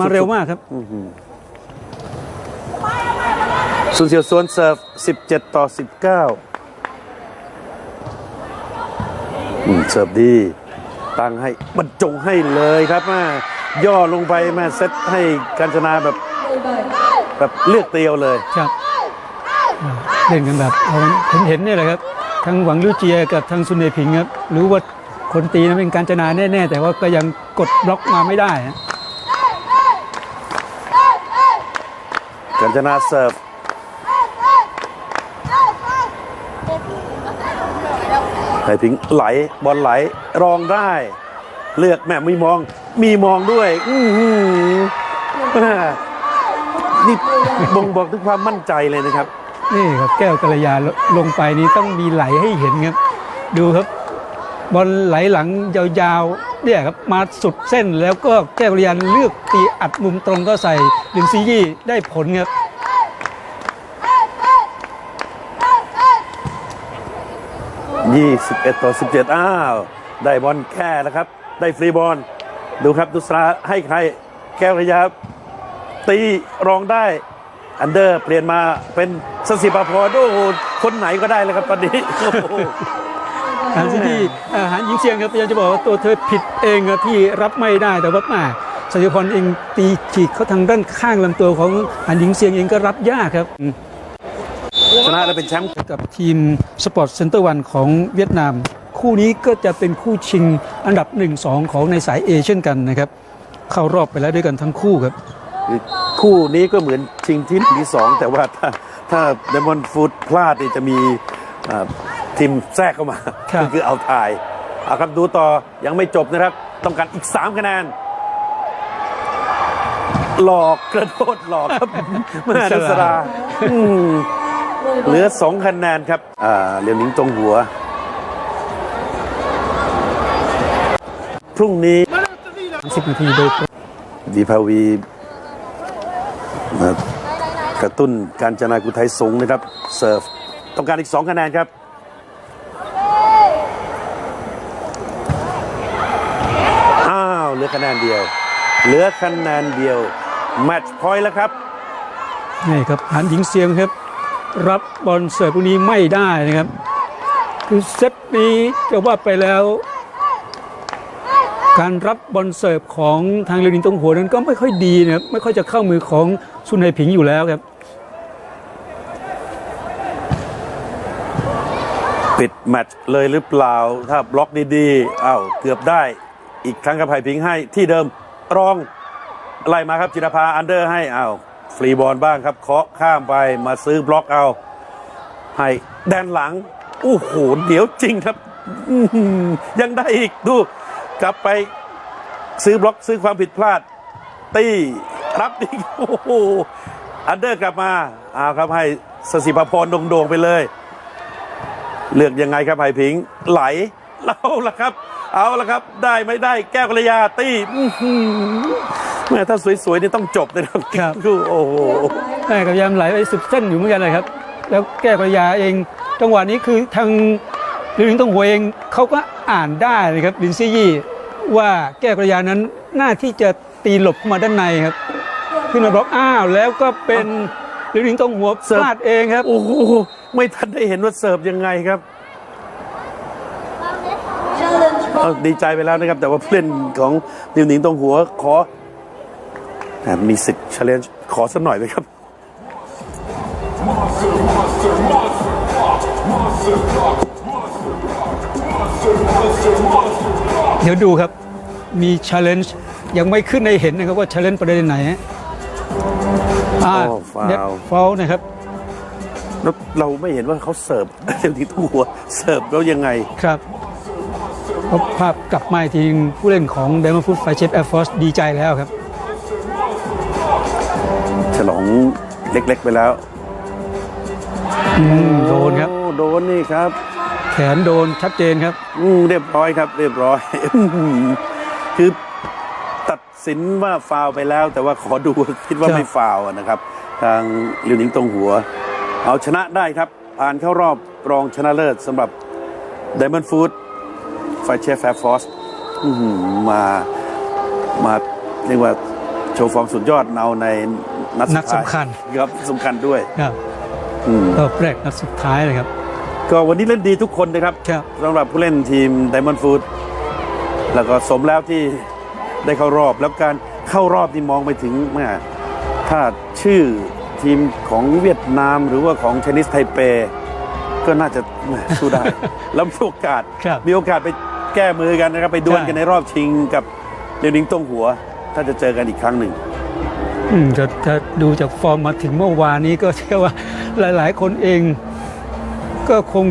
มาเร็วมากครับซุนเซียวซวนเสิร์ฟ 17 ต่อ 19อืมเสิร์ฟดี ตั้งให้บรรจงให้เลยครับแม่ย่อลงไปแม่เซตให้การชนาแบบ แบบเลือกเตียวเลย ครับอ่าเล่นกันแบบเอาเห็นเห็นเนี่ยแหละครับทั้งหวังลู่เจียกับทางซุนเนผิงครับ รู้ว่าคนตีนั้นเป็นการจนาแน่ ๆ แต่ว่าก็ยังกดบล็อกมาไม่ได้ฮะ การชนาเสิร์ฟไผ่พิงไหลบอลไหลรองได้ เลือกแม่มีมอง มีมองด้วย อืมนี่บ่งบอกถึงความมั่นใจเลยนะครับ นี่ครับแก้วกัลยาลลงไปนี้ต้องมีไหลให้เห็นครับ ดูครับ บอลไหลหลังยาวๆเนี่ยครับมาสุดเส้นแล้วก็แก้วกัลยาเลือกตีอัดมุมตรงก็ใส่ลินซียี่ได้ผลครับ21ต่อ17อ้าว ได้บอลแค่นะครับ ได้ฟรีบอลดูครับดุสราให้ใครแก้วระยะตีรองได้ อันเดอร์เปลี่ยนมาเป็นสสิปาพรโอ้โหคนไหนก็ได้เลยครับตอนนี้ อ้โหทางที่อาหารหญิงเชียงครับพยายามจะบอกว่าตัวเธอผิดเองครับที่รับไม่ได้แต่ว่าแม่สยพรเองตีฉีกเขาทางด้านข้างลำตัวของอาหารหญิงเชียงเองก็รับยากครับชนะและเป็นแชมป์กับทีมสปอร์ตเซ็นเตอร์วันของเวียดนาม คู่นี้ก็จะเป็นคู่ชิงอันดับ 1-2 ของในสายเอเช่นกันนะครับ เข้ารอบไปแล้วด้วยกันทั้งคู่ครับ คู่นี้ก็เหมือนชิงที่หนึ่งที่สองแต่ว่าถ้าถ้าเดมอนฟูดพลาดนี่จะมี อ่าทีมแทรกเข้ามาครับ ก็คือเอาทายเอาครับดูต่อยังไม่จบนะครับ ต้องการอีก 3 คะแนน หลอกกระโดดหลอกครับแม่นัสราอืมเหลือ2คะแนนครับ อ่าเหลียวหนิงตรงหัว พรุ่งนี้10นาทีโดยดีภาวีมากระตุ้นการจนากุไทยสงฆ์นะครับ เสิร์ฟ ต้องการอีก 2 คะแนนครับ อ้าว เห ลือคะแนนเดียว เหลือคะแนนเดียว แมตช์พอยต์แล้วครับ นี่ครับอาหารหญิงเชียงครับ รับบอลเสิร์ฟพวกนี้ไม่ได้นะครับ คือเซตนี้จะว่าไปแล้ว การรับบอลเสิร์ฟของทางเรนินตงหัวนั้นก็ไม่ค่อยดีนะครับไม่ค่อยจะเข้ามือของซุนไฮผิงอยู่แล้วครับปิดแมตช์เลยหรือเปล่า ถ้าบล็อกดีๆอ้าวเกือบได้ อีกครั้งกับไผ่พิงให้ที่เดิมรองไล่มาครับจิรภาอันเดอร์ให้เอาฟรีบอลบ้างครับเคาะข้ามไปมาซื้อบล็อกเอาให้แดนหลังโอ้โหเดี๋ยวจริงครับยังได้อีกดูกลับไปซื้อบล็อกซื้อความผิดพลาด ตีรับอีกโอ้โหอันเดอร์กลับมาเอาครับให้สสิภพรโด่งๆไปเลย เลือกยังไงครับไผ่ผิง ไหลเอาละครับ เอาละครับ ได้ไม่ได้แก้วกัลยาตีอื้อหือแม่ถ้าสวยๆนี่ต้องจบเลยนะครับครับดูโอ้โหแม่กับยามไหลไปสุดเส้นอยู่เหมือนกันเลยครับ แล้วแก้ปัญญาเองจังหวะนี้คือทางลินต้องหัวเองเขาก็อ่านได้นะครับลินซี่ยี่ว่าแก้ปัญญานั้นหน้าที่จะตีหลบเข้ามาด้านในครับ ขึ้นมาบล็อกอ้าวแล้วก็เป็นลินต้องหัวพลาดเองครับโอ้โหไม่ทันได้เห็นว่าเสิร์ฟยังไงครับเอา ดีใจไปแล้วนะครับ แต่ว่าผู้เล่นของนิวหนิงตรงหัวขอแหมมีสิทธิ์เชลเลนขอสักหน่อยไหมครับเดี๋ยวดูครับมีช l เลนจ์ยังไม่ขึ้นให้เห็นนะครับว่าช l เลนจ์ประเด็นไหนฮะอ่าโอ้ฟาวล์เน็ตฟาวล์นะครับแล้วเราไม่เห็นว่าเขาเสิร์ฟนิวหนิงตรงหัวเสิร์ฟแล้วยังไงครับพบ ภาพกลับมาอีกทีผู้เล่นของเดมอนฟุตไฟเชฟแอร์ฟอร์สดีใจแล้วครับ ฉลองเล็กๆไปแล้วอืมโดนครับโอ้โดนนี่ครับ แขนโดนชัดเจนครับอืมเรียบร้อยครับ เรียบร้อยอื้อหือคือตัดสินว่าฟาวล์ไปแล้ว แต่ว่าขอดูคิดว่าครับไม่ฟาวล์นะครับ ทางลิวหนิงตรงหัว เอาชนะได้ครับ ผ่านเข้ารอบรองชนะเลิศสำหรับ Diamond Food ไฟเชฟแฟร์ฟอสมามาเรียกว่าโชว์ฟอร์มสุดยอดเอาในนัดนัดสุดท้ายสำคัญครับสำคัญด้วยครับอืมรอบแรกนัดสุดท้ายเลยครับ ก็วันนี้เล่นดีทุกคนนะครับครับสำหรับผู้เล่นทีม Diamond Food แล้วก็สมแล้วที่ได้เข้ารอบ แล้วการเข้ารอบที่มองไปถึงแม่ถ้าชื่อทีมของเวียดนามหรือว่าของเทนนิสไทเป ก็น่าจะแหม่สู้ได้แล้วมีโอกาสครับมีโอกาสไป แก้มือกันนะครับ ไปดวลกันในรอบชิงกับเลียวนิงต้งหัว ถ้าจะเจอกันอีกครั้งหนึ่งอืมถ้าถ้าดูจากฟอร์มมาถึงเมื่อวานนี้ก็เชื่อว่าหลาย ๆ คนเอง ก็คง